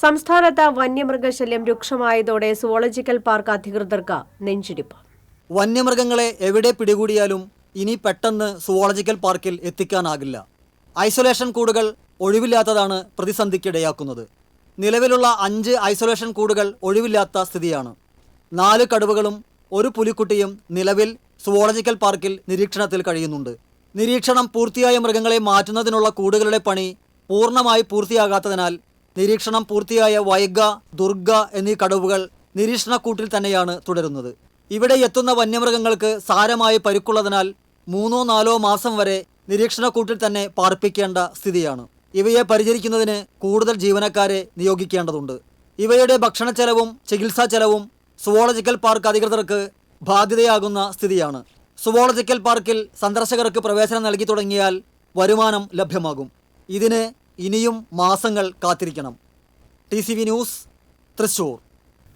സംസ്ഥാനത്ത് വന്യമൃഗശല്യം രൂക്ഷമായതോടെ zoological park അധികൃതർക്ക് നെഞ്ചിടിപ്പ്. വന്യമൃഗങ്ങളെ എവിടെ പിടികൂടിയാലും ഇനി പെട്ടെന്ന് സുവോളജിക്കൽ പാർക്കിൽ എത്തിക്കാനാകില്ല. ഐസൊലേഷൻ കൂടുകൾ ഒഴിവില്ലാത്തതാണ് പ്രതിസന്ധിക്കിടയാക്കുന്നത്. നിലവിലുള്ള അഞ്ച് ഐസൊലേഷൻ കൂടുകൾ ഒഴിവില്ലാത്ത സ്ഥിതിയാണ്. നാല് കടുവകളും ഒരു പുലിക്കുട്ടിയും നിലവിൽ സുവോളജിക്കൽ പാർക്കിൽ നിരീക്ഷണത്തിൽ കഴിയുന്നുണ്ട്. നിരീക്ഷണം പൂർത്തിയായ മൃഗങ്ങളെ മാറ്റുന്നതിനുള്ള കൂടുകളുടെ പണി പൂർണമായി പൂർത്തിയാകാത്തതിനാൽ നിരീക്ഷണം പൂർത്തിയായ വൈഗ ദുർഗ എന്നീ കടവുകൾ നിരീക്ഷണക്കൂട്ടിൽ തന്നെയാണ് തുടരുന്നത്. ഇവിടെ എത്തുന്ന വന്യമൃഗങ്ങൾക്ക് സാരമായ പരുക്കുള്ളതിനാൽ മൂന്നോ നാലോ മാസം വരെ നിരീക്ഷണക്കൂട്ടിൽ തന്നെ പാർപ്പിക്കേണ്ട സ്ഥിതിയാണ്. ഇവയെ പരിചരിക്കുന്നതിന് കൂടുതൽ ജീവനക്കാരെ നിയോഗിക്കേണ്ടതുണ്ട്. ഇവയുടെ ഭക്ഷണ ചെലവും ചികിത്സാ ചെലവും സുവോളജിക്കൽ പാർക്ക് അധികൃതർക്ക് ബാധ്യതയാകുന്ന സ്ഥിതിയാണ്. സുവോളജിക്കൽ പാർക്കിൽ സന്ദർശകർക്ക് പ്രവേശനം നൽകി തുടങ്ങിയാൽ വരുമാനം ലഭ്യമാകും. ഇതിന് ഇനിയും മാസങ്ങൾ കാത്തിരിക്കണം. T news Thrissur.